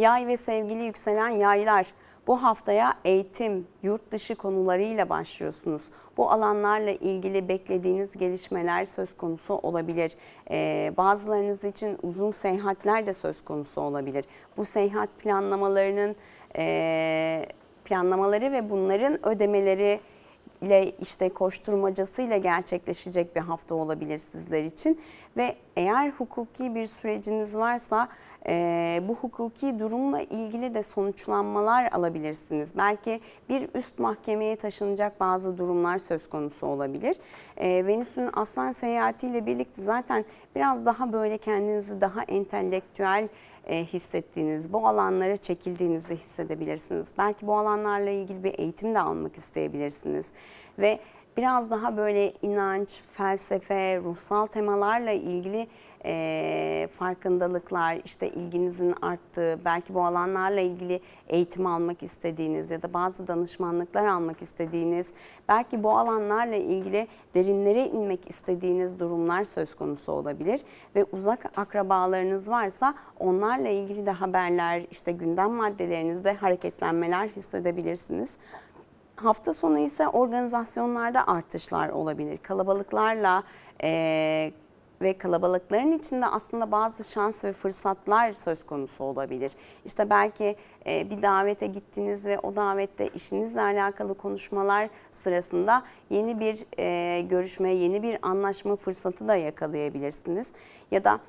Yay ve sevgili yükselen yaylar bu haftaya eğitim, yurt dışı konularıyla başlıyorsunuz. Bu alanlarla ilgili beklediğiniz gelişmeler söz konusu olabilir. Ee, bazılarınız için uzun seyahatler de söz konusu olabilir. Bu seyahat planlamalarının e, planlamaları ve bunların ödemeleri ile işte koşturmacasıyla gerçekleşecek bir hafta olabilir sizler için ve eğer hukuki bir süreciniz varsa e, bu hukuki durumla ilgili de sonuçlanmalar alabilirsiniz. Belki bir üst mahkemeye taşınacak bazı durumlar söz konusu olabilir. E, Venüs'ün aslan seyahatiyle birlikte zaten biraz daha böyle kendinizi daha entelektüel e, hissettiğiniz, bu alanlara çekildiğinizi hissedebilirsiniz. Belki bu alanlarla ilgili bir eğitim de almak isteyebilirsiniz. Ve biraz daha böyle inanç, felsefe, ruhsal temalarla ilgili e, farkındalıklar, işte ilginizin arttığı, belki bu alanlarla ilgili eğitim almak istediğiniz ya da bazı danışmanlıklar almak istediğiniz, belki bu alanlarla ilgili derinlere inmek istediğiniz durumlar söz konusu olabilir ve uzak akrabalarınız varsa onlarla ilgili de haberler, işte gündem maddelerinizde hareketlenmeler hissedebilirsiniz. Hafta sonu ise organizasyonlarda artışlar olabilir. Kalabalıklarla e, ve kalabalıkların içinde aslında bazı şans ve fırsatlar söz konusu olabilir. İşte belki bir davete gittiniz ve o davette işinizle alakalı konuşmalar sırasında yeni bir görüşme, yeni bir anlaşma fırsatı da yakalayabilirsiniz. Ya da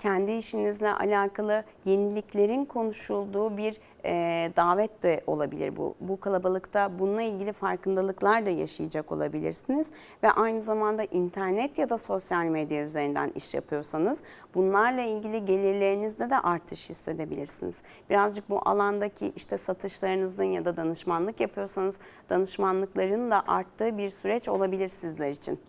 kendi işinizle alakalı yeniliklerin konuşulduğu bir e, davet de olabilir bu. Bu kalabalıkta bununla ilgili farkındalıklar da yaşayacak olabilirsiniz ve aynı zamanda internet ya da sosyal medya üzerinden iş yapıyorsanız bunlarla ilgili gelirlerinizde de artış hissedebilirsiniz. Birazcık bu alandaki işte satışlarınızın ya da danışmanlık yapıyorsanız danışmanlıkların da arttığı bir süreç olabilir sizler için.